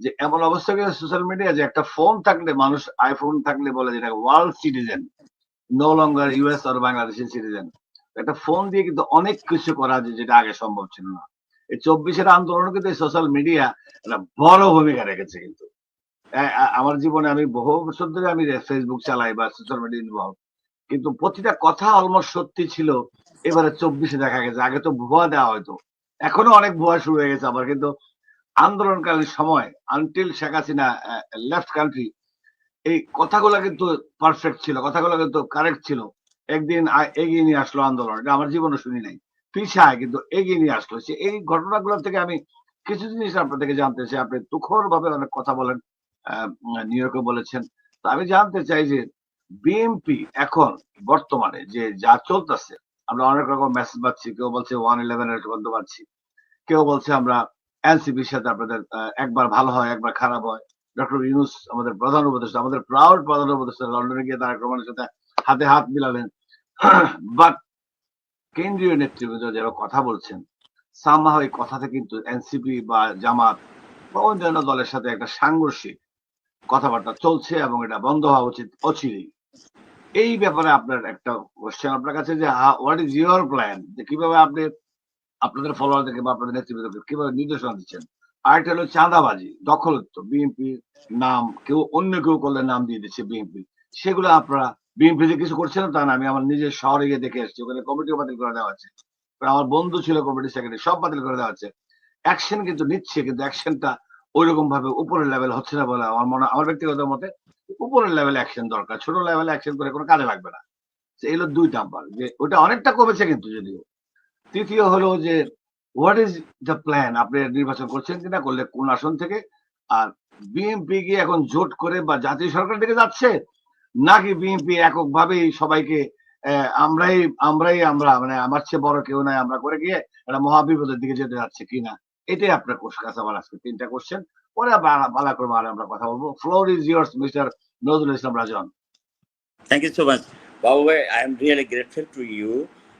যে এমন অবস্থা গেছে সোশ্যাল মিডিয়া যে একটা ফোন থাকলে, মানুষ আইফোন থাকলে বলে যেটা world citizen no longer US আর বাংলাদেশের সিটিজেন একটা ফোন দিয়ে কিন্তু অনেক কিছু করা যায় যেটা আগে সম্ভব ছিল না। এই চব্বিশের আন্দোলন কিন্তু সোশ্যাল মিডিয়া একটা বড় ভূমিকা রেখেছে কিন্তু। আমার জীবনে আমি বহু বছর ধরে আমি ফেসবুক চালাই বা সোশ্যাল মিডিয়া ইনভলভ কিন্তু প্রতিটা কথা অলমোস্ট সত্যি ছিল, এবারে চব্বিশে দেখা গেছে। আগে তো ভুয়া দেওয়া হয়তো এখনও অনেক ভুয়া শুরু হয়ে গেছে আবার। কিন্তু আন্দোলনকালীন সময় until Sheikh Hasina left country এই কথাগুলো কিন্তু পারফেক্ট ছিল, কথাগুলো কিন্তু কারেক্ট ছিল। একদিন এগিয়ে নিয়ে আসলো আন্দোলন, এটা আমার জীবনে শুনি নাই। পিছায় কিন্তু এগিয়ে নিয়ে আসলো। এই ঘটনাগুলো থেকে আমি কিছু জিনিস আপনার থেকে জানতে চাই। আপনি তুখর ভাবে অনেক কথা বলেন নিউ ইয়র্কে বলেছেন। তো আমি জানতে চাই যে বিএনপি এখন বর্তমানে যে যা চলতেছে, আমরা অনেক রকম মেসেজ পাচ্ছি, কেউ বলছে ওয়ান ইলেভেন এর বন্ধ পাচ্ছি, কেউ বলছে আমরা এনসিপির সাথে আপনাদের একবার ভালো হয়, একবার খারাপ হয়। ডক্টর ইউনুস আমাদের প্রধান উপদেষ্টা, আমাদের প্রাউড প্রধান উপদেষ্টা, লন্ডনে গিয়ে তারেক রহমানের সাথে হাতে হাত মিলালেন। বাট কেন্দ্রীয় নেতৃবৃন্দ যারা কথা বলছেন সামহাও এই কথাতে কিন্তু এনসিপি বা জামাত বা অন্যান্য দলের সাথে একটা সাংঘর্ষিক কথাবার্তা চলছে এবং এটা বন্ধ হওয়া উচিত অচিরেই। এই ব্যাপারে আপনার একটা কোশ্চেন আপনার কাছে যে হোয়াট ইজ ইউর প্ল্যান যে কীভাবে আপনি আপনাদের ফলোয়ারদেরকে বা আপনাদের নেতৃবৃন্দকে কীভাবে নির্দেশনা দিচ্ছেন? আরেকটা হলো চাঁদাবাজি দখলত্ব বিএনপি নাম, কেউ অন্য কেউ করলে নাম দিয়ে দিচ্ছে বিএনপি। সেগুলো আপনারা বিএনপি যে কিছু করছে না তা না, আমি আমার নিজের শহরে গিয়ে দেখে এসেছি, ওখানে কমিটিও বাতিল করে দেওয়া হচ্ছে আমার বন্ধু ছিল কমিটি সেক্রেটারি সব বাতিল করে দেওয়া হচ্ছে অ্যাকশন কিন্তু নিচ্ছে, কিন্তু অ্যাকশনটা ওই রকম ভাবে উপরের লেভেল হচ্ছে না বলে আমার মনে, আমার ব্যক্তিগত মতে উপরের লেভেল অ্যাকশন দরকার, ছোট লেভেল অ্যাকশন করে কোনো কাজে লাগবে না। এই দুই নাম্বার যে ওটা অনেকটা কমেছে কিন্তু যদিও। তৃতীয় হলো যে হোয়াট ইজ দ্য প্ল্যান আপনি নির্বাচন করছেন কিনা করলে কোন আসন থেকে? আর বিএনপি কি এখন জোট করে বা জাতীয় সরকার দিকে যাচ্ছে? নাকি বিএনপি এককভাবেই সবাইকে আমরাই আমরাই আমরা মানে আমার চেয়ে বড় কেউ নাই আমরা করে গিয়ে একটা মহাবিপদের দিকে যেতে যাচ্ছে কিনা? এটাই আপনার কাছে আমার আজকে তিনটা কোশ্চেন পরে বালা করে আর আমরা কথা বলব। Floor is yours Mister Nazrul Islam Rajon. Thank you so much. Babu, I am really grateful to you.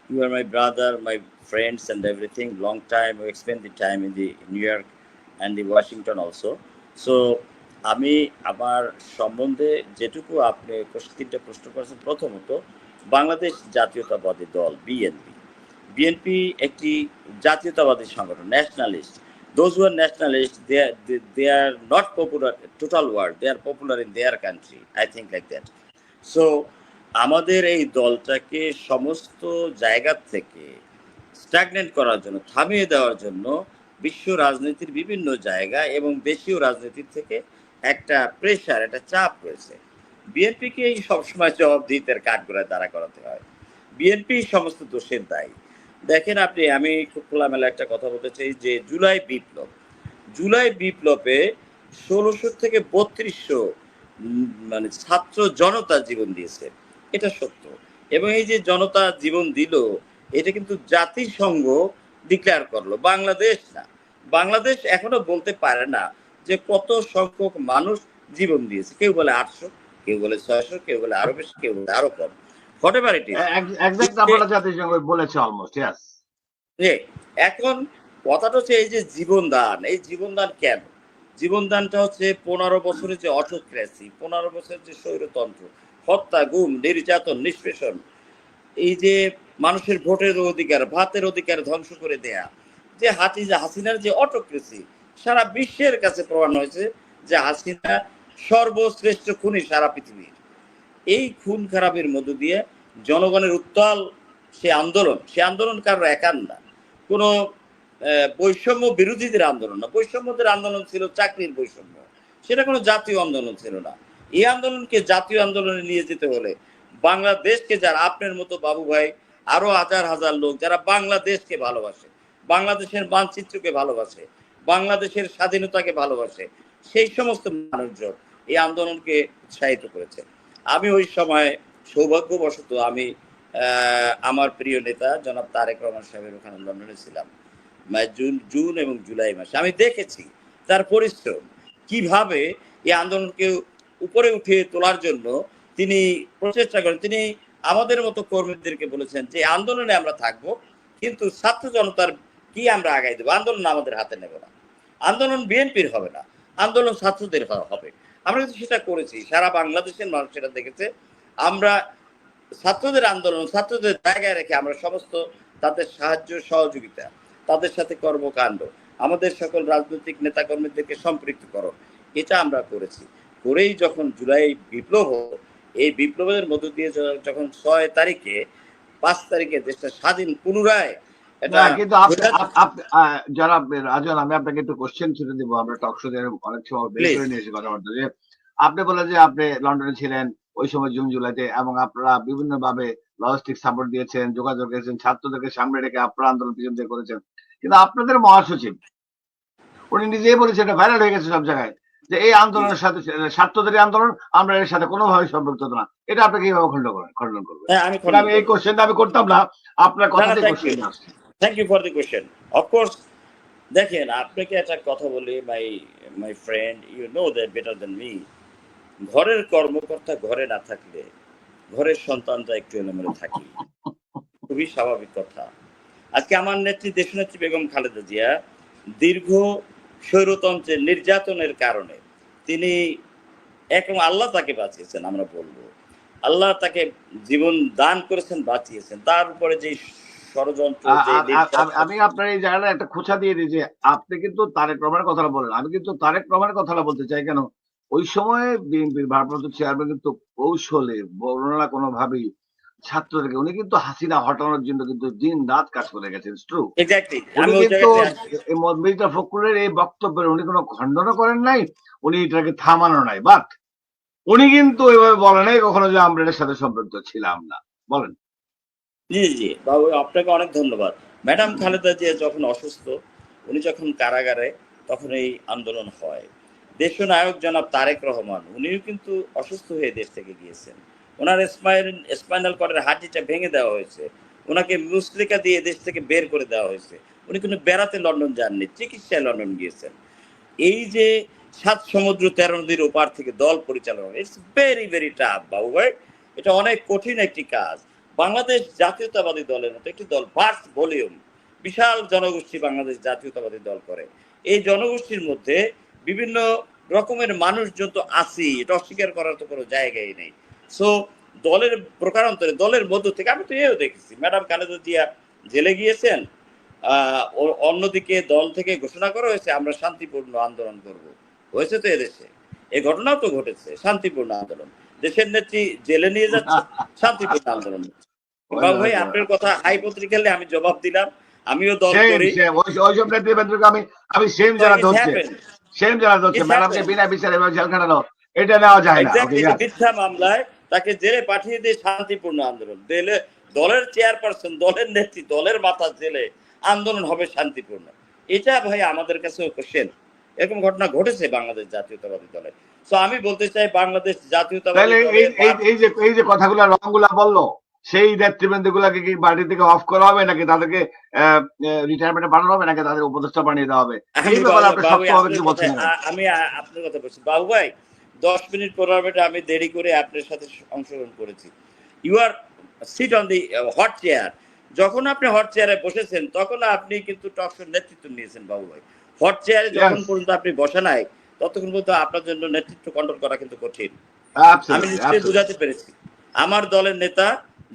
You are my brother, my friends, and everything. Long time we spent the time in the New York and the Washington also. So আমি আমার সম্বন্ধে যেটুকু আপনি তিনটা প্রশ্ন করেছেন প্রথমত বাংলাদেশ জাতীয়তাবাদী দল বিএনপি বিএনপি একটি জাতীয়তাবাদী সংগঠন nationalist those who are nationalist they they are not popular total world they are popular in their country I think like that so আমাদের এই দলটাকে সমস্ত জায়গা থেকে স্ট্যাগনেন্ট করার জন্য, থামিয়ে দেওয়ার জন্য বিশ্ব রাজনীতির বিভিন্ন জায়গা এবং দেশীয় রাজনীতির থেকে একটা প্রেশার একটা চাপ রয়েছে। বিএনপিকে এই সবসময় জবাবদিহিতার কাঠগড়ায় দাঁড়া করাতে হয়। বিএনপি সমস্ত দোষের দায়ী। দেখেন আপনি, আমি খুব খোলামেলা একটা কথা বলতে চাই যে জুলাই বিপ্লব, জুলাই বিপ্লবে ষোলোশো থেকে বত্রিশশো মানে ছাত্র জনতা জীবন দিয়েছে। এটা সত্য। এবং এই যে জনতা জীবন দিল এটা কিন্তু জাতিসংঘ ডিক্লেয়ার করল। বাংলাদেশ না। বাংলাদেশ এখনও বলতে পারে না যে কত সংখ্যক মানুষ জীবন দিয়েছে। কেউ বলে আটশো কেউ বলে ছয়শো কেউ বলে আরও বেশি কেউ বলে আরও কম। হতে পারে ঠিক জাতিসংঘ বলেছে অলমোস্ট ইয়াস এখন কথাটা হচ্ছে এই যে জীবনদান এই জীবনদান কেন? জীবনদানটা হচ্ছে পনেরো বছরের যে অটোক্রেসি পনেরো বছরের যে স্বৈরতন্ত্র হত্যা, গুম, নির্যাতন, নিষ্পেষণ। এই যে মানুষের ভোটের অধিকার, ভাতের অধিকার ধ্বংস করে দেয়া, যে হাতি হাসিনার যে অটোক্রেসি সারা বিশ্বের কাছে প্রমাণ হয়েছে যে হাসিনা সর্বশ্রেষ্ঠ খুনি সারা পৃথিবীর। এই খুন খারাপের মধ্য দিয়ে জনগণের উত্তাল সে আন্দোলন সে আন্দোলন কারোর একান না। কোনো বৈষম্য বিরোধীদের আন্দোলন না। বৈষম্যদের আন্দোলন ছিল চাকরির বৈষম্য। সেটা কোনো জাতীয় আন্দোলন ছিল না। এই আন্দোলনকে জাতীয় আন্দোলনে নিয়ে যেতে হলে বাংলাদেশকে যারা আপনার মতো বাবু ভাই, আরও হাজার হাজার লোক যারা বাংলাদেশকে ভালোবাসে, বাংলাদেশের মানচিত্রকে ভালোবাসে, বাংলাদেশের স্বাধীনতাকে ভালোবাসে, সেই সমস্ত মানুষজন এই আন্দোলনকে উৎসাহিত করেছে। আমি ওই সময় সৌভাগ্যবশত আমি আমার প্রিয় নেতা জনাব তারেক রহমান সাহেবের ওখানে লন্ডনে ছিলাম। জুন জুন এবং জুলাই মাসে আমি দেখেছি তার পরিশ্রম, কীভাবে এই আন্দোলনকে উপরে উঠিয়ে তোলার জন্য তিনি প্রচেষ্টা করেন। তিনি আমাদের মতো কর্মীদেরকে বলেছেন যে আন্দোলনে আমরা থাকব, কিন্তু ছাত্র জনতার কি আমরা আগাই দেবো? আন্দোলন আমাদের হাতে নেব না। আন্দোলন বিএনপির হবে না, আন্দোলন ছাত্রদের হবে। আমরা কিন্তু সেটা করেছি। সারা বাংলাদেশের মানুষ সেটা দেখেছে। আমরা ছাত্রদের আন্দোলন, ছাত্রদের জায়গায় রেখে আমরা সমস্ত তাদের সাহায্য, সহযোগিতা, তাদের সাথে কর্মকাণ্ড, আমাদের সকল রাজনৈতিক নেতাকর্মীদেরকে সম্পৃক্ত করো। এটা আমরা করেছি। করেই যখন জুলাই বিপ্লব এই বিপ্লবের মধ্য দিয়ে যখন ছয় তারিখে পাঁচ তারিখে দেশটা স্বাধীন পুনরায় কিন্তু যারা রাজন আমি আপনাকে একটু কোশ্চেন ছুটে দিব। আমরা টক শোতে অনেক সময় বের করে নিয়েছি কথাবার্তা যে আপনি বলেন যে আপনি লন্ডনে ছিলেন ওই সময় জুন জুলাইতে এবং আপনারা বিভিন্ন ভাবে লজিস্টিক সাপোর্ট দিয়েছেন যোগাযোগ করেছেন ছাত্রদেরকে সামনে রেখে আপনারা আন্দোলন পিছন দিয়ে করেছেন। কিন্তু আপনাদের মহাসচিব উনি নিজেই বলেছেন এটা ভাইরাল হয়ে গেছে সব জায়গায়। যে এই আন্দোলনের সাথে ছাত্রদের আন্দোলন আমরা এর সাথে কোনোভাবে সম্পৃক্ত না। এটা আপনি কীভাবে খণ্ড করেন? খণ্ডন করবেন। হ্যাঁ, আমি এই কোশ্চেনটা আমি করতাম না। আপনার কথা question thank you for the question of course দেখেন আপনাকে একটা কথা বলি my my friend you know that better than me ঘরের কর্মকর্তা ঘরে না থাকলে ঘরের সন্তানটা একটু এলোমেলো থাকি। খুবই স্বাভাবিক কথা। আজকে আমার নেত্রী দেশনেত্রী বেগম খালেদা জিয়া দীর্ঘ স্বৈরতন্ত্রের নির্যাতনের কারণে তিনি একদম আল্লাহ তাকে বাঁচিয়েছেন আমরা বলব। আল্লাহ তাকে জীবন দান করেছেন বাঁচিয়েছেন। তার উপরে যে ষড়যন্ত্র আমি- আমি আপনার এই জায়গাটা একটা খোঁচা দিয়ে দিই যে আপনি কিন্তু তারেক রহমানের কথাটা বলেন। আমি কিন্তু তারেক রহমানের কথাটা বলতে চাই কেন? ওই সময় বিএনপির ভারপ্রাপ্ত চেয়ারম্যান কিন্তু কৌশলে বর্ণনা কোনোভাবেই ছাত্রদেরকে উনি কিন্তু হাসিনা হটানোর জন্য কিন্তু দিন রাত কাজ করে গেছেন ট্রু এক্স্যাক্টলি উনি কিন্তু মির্জা ফখরুলের এই বক্তব্যের উনি কোনো খণ্ডনও করেন নাই উনি এটাকে থামানো নাই বাট উনি কিন্তু ওইভাবে বলেন নাই কখনো যে আমরা এর সাথে সম্পৃক্ত ছিলাম না। বলেন। জি জি। বাবু আপনাকে অনেক ধন্যবাদ। ম্যাডাম খালেদা জিয়া যখন অসুস্থ উনি যখন কারাগারে তখন এই আন্দোলন হয়। দেশনায়ক জনাব তারেক রহমান উনিও কিন্তু অসুস্থ হয়ে দেশ থেকে গিয়েছেন। ওনার স্পাইন স্পাইনাল কর্ডের হাড্ডিটা ভেঙে দেওয়া হয়েছে। ওনাকে মুসলিকা দিয়ে দেশ থেকে বের করে দেওয়া হয়েছে। উনি কিন্তু বেড়াতে লন্ডন যাননি, চিকিৎসায় লন্ডন গিয়েছেন। এই যে সাত সমুদ্র তেরো নদীর ওপার থেকে দল পরিচালনা ইটস ভেরি ভেরি টাফ বাবু ভাই। এটা অনেক কঠিন একটি কাজ। বাংলাদেশ জাতীয়তাবাদী দলের মতো একটি দল ভার্স ভলিউম বিশাল জনগোষ্ঠী বাংলাদেশ জাতীয়তাবাদী দল করে। এই জনগোষ্ঠীর মধ্যে বিভিন্ন রকমের মানুষজন তো আছেই, এটা অস্বীকার করার তো কোনো জায়গাই নেই। সো দলের প্রকারান্তরে দলের মধ্য থেকে আমি তো এও দেখেছি ম্যাডাম খালেদা জিয়া জেলে গিয়েছেন অন্যদিকে দল থেকে ঘোষণা করা হয়েছে আমরা শান্তিপূর্ণ আন্দোলন করব। হয়েছে তো এদেশে? এই ঘটনাও তো ঘটেছে শান্তিপূর্ণ আন্দোলন। দেশের নেত্রী জেলে নিয়ে যাচ্ছে শান্তিপূর্ণ আন্দোলন। ভাই আপনার কথা হাইপোথিক্যালি আমি জবাব দিলাম আমিও দল করি। ওই- ওইসব নেতৃবৃন্দকে আমি আমি সেম জানাতে It হচ্ছে সেম জানাতে হচ্ছে ম্যাডামকে বিনা বিচারে জেল খাটানো এটা নেওয়া যায় না. মিথ্যা মামলায় তাকে জেলে পাঠিয়ে দিয়ে শান্তিপূর্ণ আন্দোলন। দিলে দলের চেয়ারপারসন দলের নেত্রী দলের মাথা জেলে আন্দোলন হবে শান্তিপূর্ণ। এটা ভাই আমাদের কাছে কোশ্চেন এরকম ঘটনা ঘটেছে বাংলাদেশ জাতীয়তাবাদী দলে। তো আমি বলতে চাই বাংলাদেশ জাতীয়তাবাদী এই যে এই যে কথাগুলো রংগুলা বলল সেই নেতৃবৃন্দ গুলাকে কি বাড়ি থেকে অফ করা হবে নাকি তাদেরকে রিটায়ারমেন্টে পাঠানো হবে নাকি তাদের উপদেষ্টা বানিয়ে দেওয়া হবে? আমি আপনার কথা বলছি। বাবু ভাই দশ মিনিট পনেরো মিনিট আমি দেরি করে আপনার সাথে অংশগ্রহণ করেছি। You are sit on the hot chair যখন আপনি হট চেয়ারে বসেছেন তখন আপনি কিন্তু টকশোর নেতৃত্ব নিয়েছেন বাবু ভাই হট চেয়ারে যখন পর্যন্ত আপনি বসে নাই ততক্ষণ পর্যন্ত আপনার জন্য নেতৃত্ব কন্ট্রোল করা কিন্তু কঠিন। আমি নিশ্চয়ই বুঝাতে পেরেছি। আমার দলের নেতা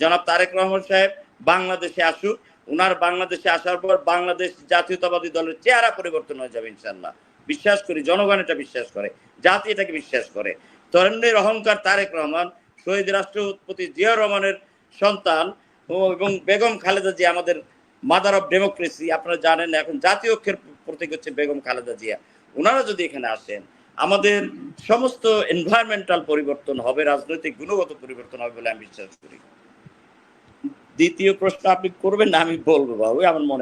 জনাব তারেক রহমান সাহেব বাংলাদেশে আসুক। উনার বাংলাদেশে আসার পর বাংলাদেশ জাতীয়তাবাদী দলের চেহারা পরিবর্তন হয়ে যাবে ইনশাল্লাহ বিশ্বাস করি, জনগণ এটা বিশ্বাস করে, জাতি এটাকে বিশ্বাস করে। তরুণের অহংকার তারেক রহমান, শহীদ রাষ্ট্রপতি জিয়া রহমানের সন্তান এবং বেগম খালেদা জিয়া, আমাদের মাদার অফ ডেমোক্রেসি আপনারা জানেন, এখন জাতীয় অক্ষের প্রতীক হচ্ছে বেগম খালেদা জিয়া। ওনারা যদি এখানে আসেন, আমাদের সমস্ত এনভায়রনমেন্টাল পরিবর্তন হবে, রাজনৈতিক গুণগত পরিবর্তন হবে বলে আমি বিশ্বাস করি। দ্বিতীয় প্রশ্ন আপনি করবেন না, আমি বলব বাবু, আমার মনে